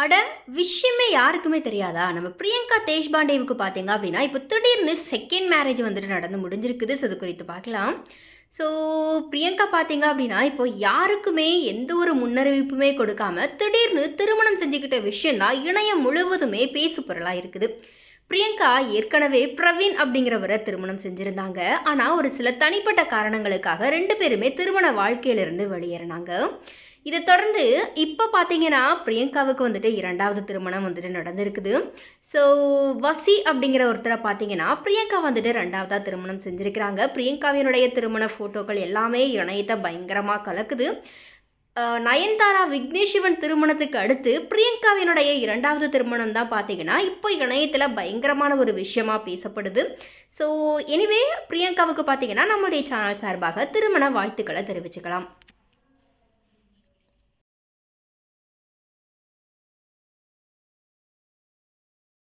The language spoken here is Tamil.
அட விஷயமே யாருக்குமே தெரியாதா? நம்ம பிரியங்கா தேஷ்பாண்டேவுக்கு பார்த்தீங்க அப்படின்னா இப்போ திடீர்னு செகண்ட் மேரேஜ் வந்துட்டு நடந்து முடிஞ்சிருக்குது ஸோ அது குறித்து பார்க்கலாம். ஸோ பிரியங்கா பார்த்தீங்க அப்படின்னா இப்போ யாருக்குமே எந்த ஒரு முன்னறிவிப்புமே கொடுக்காம திடீர்னு திருமணம் செஞ்சுக்கிட்ட விஷயந்தான் இணையம் முழுவதுமே பேசு பொருளாக இருக்குது. பிரியங்கா ஏற்கனவே பிரவீன் அப்படிங்கிறவரை திருமணம் செஞ்சுருந்தாங்க. ஆனால் ஒரு சில தனிப்பட்ட காரணங்களுக்காக ரெண்டு பேருமே திருமண வாழ்க்கையிலிருந்து வெளியேறினாங்க. இதை தொடர்ந்து இப்போ பார்த்தீங்கன்னா பிரியங்காவுக்கு வந்துட்டு இரண்டாவது திருமணம் வந்துட்டு நடந்திருக்குது. ஸோ வசி அப்படிங்கிற ஒருத்தரை பார்த்தீங்கன்னா பிரியங்கா வந்துட்டு ரெண்டாவதாக திருமணம் செஞ்சுருக்கிறாங்க. பிரியங்காவினுடைய திருமண ஃபோட்டோக்கள் எல்லாமே இணையத்தை பயங்கரமாக கலக்குது. நயன்தாரா விக்னேஷ் சிவன் திருமணத்துக்கு அடுத்து பிரியங்காவினுடைய இரண்டாவது திருமணம் தான் பார்த்தீங்கன்னா இப்போ இணையத்தில் பயங்கரமான ஒரு விஷயமா பேசப்படுது. ஸோ எனிவே பிரியங்காவுக்கு பார்த்தீங்கன்னா நம்மளுடைய சேனல் சார்பாக திருமண வாழ்த்துக்களை தெரிவிச்சுக்கலாம்.